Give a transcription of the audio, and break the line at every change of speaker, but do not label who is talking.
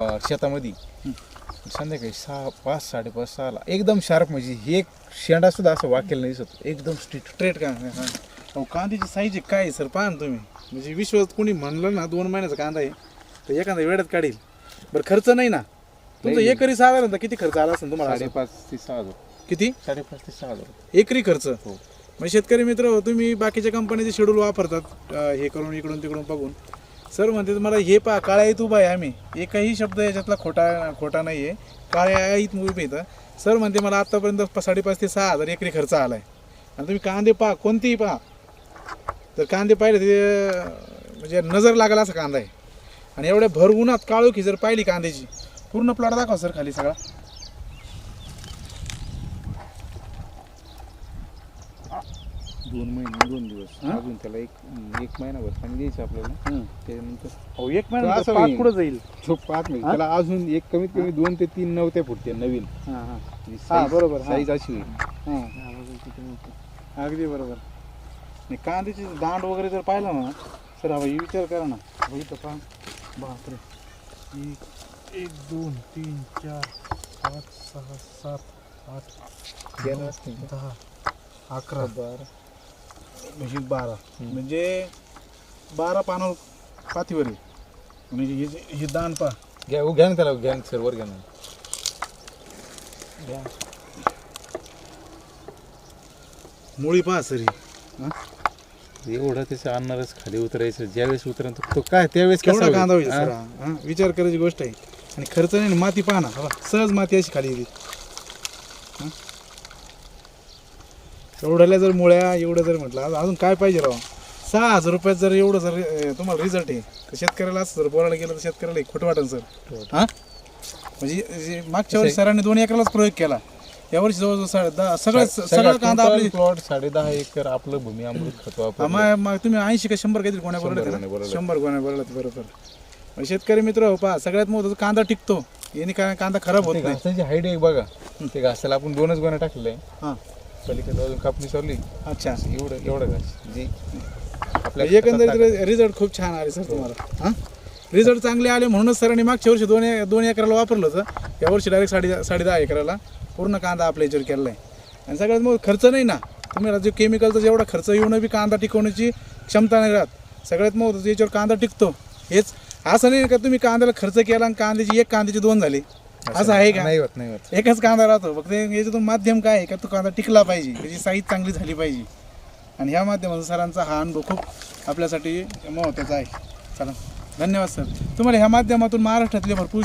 शेतामध्ये. संध्याकाळी सहा पाच साडेपाच सहाला. एकदम शार्प म्हणजे हे एक शेंडा सुद्धा असं वाकेल नाही दिसत. एकदम स्ट्रीट
स्ट्रेट का हा. अहो कांद्याची साईज काय आहे सर पहा ना तुम्ही. म्हणजे विश्वास कोणी म्हणलं ना दोन महिन्याचा कांदा आहे तर एखादा वेळात काढील. बरं खर्च नाही ना. तुमचं
नाही.
एकरी साधारणतः किती खर्च आला असेल तुम्हाला? असं?
साडेपाच ते सहा हजार.
किती?
साडेपाच ते सहा हजार.
एकरी खर्च.
हो.
म्हणजे शेतकरी मित्र हो, तुम्ही बाकीच्या कंपनीचे शेड्यूल वापरतात अं, हे करून इकडून तिकडून बघून. सर म्हणते तुम्हाला हे पहा काळ्या आईत उभा आहे आम्ही. एकही शब्द याच्यातला खोटा खोटा नाही आहे काळ्या आईत उभे इथं सर म्हणते मला आत्तापर्यंत साडेपाच ते सहा हजार एकरी खर्च आला आहे आणि तुम्ही कांदे पहा कोणतेही पहा. तर कांदे पाहिले ते म्हणजे नजर लागला असा कांदा आहे. आणि एवढ्या भर उन्हात काळोखी जर पाहिली कांद्याची. पूर्ण प्लॉट दाखवा सर खाली सगळा.
दोन महिने दोन दिवस.
हा?
अजून त्याला एक एक महिनाभर पाणी द्यायचं आपल्याला. त्यानंतर
हो एक महिना
असं
पाच
होईल.
जाईल.
पाच महिने
हा?
त्याला अजून एक कमीत कमी दोन ते तीन नवते फुटते नवीन.
हां हां. हा, बरोबर, हा.
साईज अशी होईल.
हां. अगदी बरोबर. आणि कांद्याची दांड वगैरे जर पाहिलं ना सर हा भाई विचार करा ना. भाई तर पहा. बापरे. एक एक दोन तीन चार पाच सहा सात आठ नऊ? दहा अकरा.
बारा.
म्हणजे बारा. म्हणजे बारा पानावर पाथीवर आहे. म्हणजे हे जे- हे दान पहा.
घ्या हो, घ्या ना त्याला घ्या ना सर्वर घ्या ना. घ्या.
मुळी पहा सर ही.
एवढं त्याचं आणणारच खाली उतरायचं. ज्यावेळेस उतरेल तो- तो काय त्यावेळेस कसा
केवढा कांदा होईल
हा?
सर हा? हा? विचार करायची गोष्ट आहे. आणि खर्च नाही ना, माती पहा ना. सहज माती अशी खाली येते. हा? एवढ्याला जर मुळ्या एवढं जर म्हटलं आज अजून काय पाहिजे राव? सहा हजार रुपयात जर एवढं जर अं, तुम्हाला रिझल्ट आहे तर शेतकऱ्याला असं जर बोलायला गेलं तर शेतकऱ्याला एक खोटं वाटेल सर. हा. म्हणजे जे मागच्या वर्षी सरांनी दोन एकरालाच प्रयोग केला. यावर्षी जवळजवळ साडे दहा सगळं सगळं कांदा आपली
प्लॉट साडे दहा एकर आपलं भूमी अमृत खत
हा. मग तुम्ही ऐंशी का शंभर काहीतरी
गोण्या बरोबर.
शंभर कोण्या बरोबर बरोबर. मग शेतकरी मित्र हो पहा सगळ्यात महत्वाचं कांदा टिकतो याने काय कांदा खराब होत
ते
नाही.
घासाची हाईट आहे बघा. ते घासाला आपण दोनच गोण्या टाकलेलं. आहे
हां.
पलीकडे अजून कापणी चालली
अच्छा.
एवढं एवढं जे
म्हणजे एकंदरीत रिझल्ट खूप छान आले सर तुम्हाला. हां? रिझल्ट चांगले आले म्हणूनच सरांनी मागच्या वर्षी दोन दोन एकराला वापरलं होतं. या वर्षी डायरेक्ट साडे साडे दहा एकराला. पूर्ण कांदा आपल्या याच्यावर केलेला आहे. आणि सगळ्यात मग खर्च नाही ना. तुम्ही जो केमिकलचा जेवढा खर्च येऊन बी कांदा टिकवण्याची क्षमता नाही राहत. सगळ्यात महत्त्वाचं याच्यावर कांदा टिकतो हेच. असं नाही का तुम्ही कांद्याला खर्च केला आणि कांद्याची एक कांद्याची दोन झाली? असं आहे का?
नाही होत नाही होत.
एकच कांदा राहतो. फक्त याच्यातून माध्यम काय आहे का? तो कांदा टिकला पाहिजे. त्याची साईज चांगली झाली पाहिजे. आणि ह्या माध्यमातून सरांचा हा अनुभव खूप आपल्यासाठी महत्त्वाचा आहे. चला. धन्यवाद सर. तुम्हाला ह्या माध्यमातून महाराष्ट्रातले भरपूर